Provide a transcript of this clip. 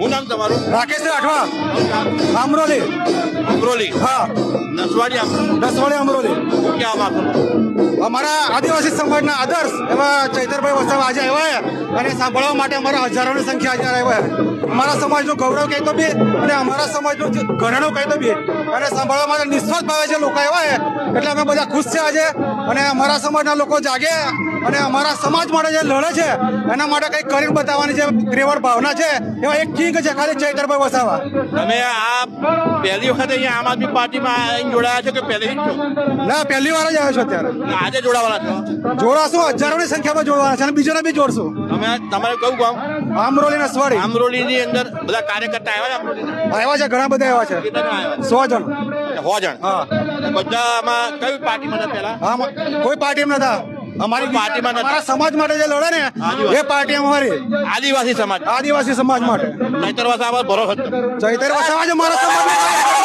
હું નામ તમારું? રાકેશ રાઠવા. અમરોલી. અમરોલી. હા. નસવાડી આમ દસવાડી અમરોલી. ક્યાં વાત અમારા આદિવાસી સમાજના આદર્શ એવા ચૈતરભાઈ વસાવા આજે આવ્યા અને સાંભળવા માટે અમારા હજારોની સંખ્યા આજે આવ્યા અમારા સમાજનું ગૌરવ કહેતો બી અને અમારા સમાજનું ઘરેણું કહેતો બી. અને સાંભળવા માટે નિસ્વાર્થ ભાવે જે લોકો આવ્યા એટલે અમે બધા ખુશ છે આજે અને અમારા સમાજના લોકો જાગે અને અમારા સમાજ માટે જે લડે છે એના માટે કંઈક કરી બતાવવાની જે પ્રેવળ ભાવના છે એવા એક કિંગ છે ખાલી ચૈતરભાઈ વસાવા. તમે આ પહેલી વખત અહીંયા આમ આદમી પાર્ટીમાં જોડાયા છો કે પહેલી ના પહેલી વાર જ આવ્યો છો અત્યારે. આજે જોડાવાના છો? જોડાશું હજારોની સંખ્યામાં જોડવાના છે અને બીજોને બી જોડશું. તમે તમારે કયું ગામ? આમરોલી ને સ્વાડી આમરોલીની અંદર બધા કાર્યકર્તા આવ્યા છે આવ્યા છે ઘણા બધા આવ્યા છે. સો જણ. સો જણ? હા. બધા આમાં કઈ પાર્ટીમાં હતા પહેલા? હા કોઈ પાર્ટીમાં નતા. અમારી પાર્ટીમાં. અમારા સમાજ માટે જે લડે ને. એ પાર્ટી અમારી આદિવાસી સમાજ આદિવાસી સમાજ માટે ચૈતર વસાવા ભરોસો જ ચૈતર વસાવા જ અમારા સમાજ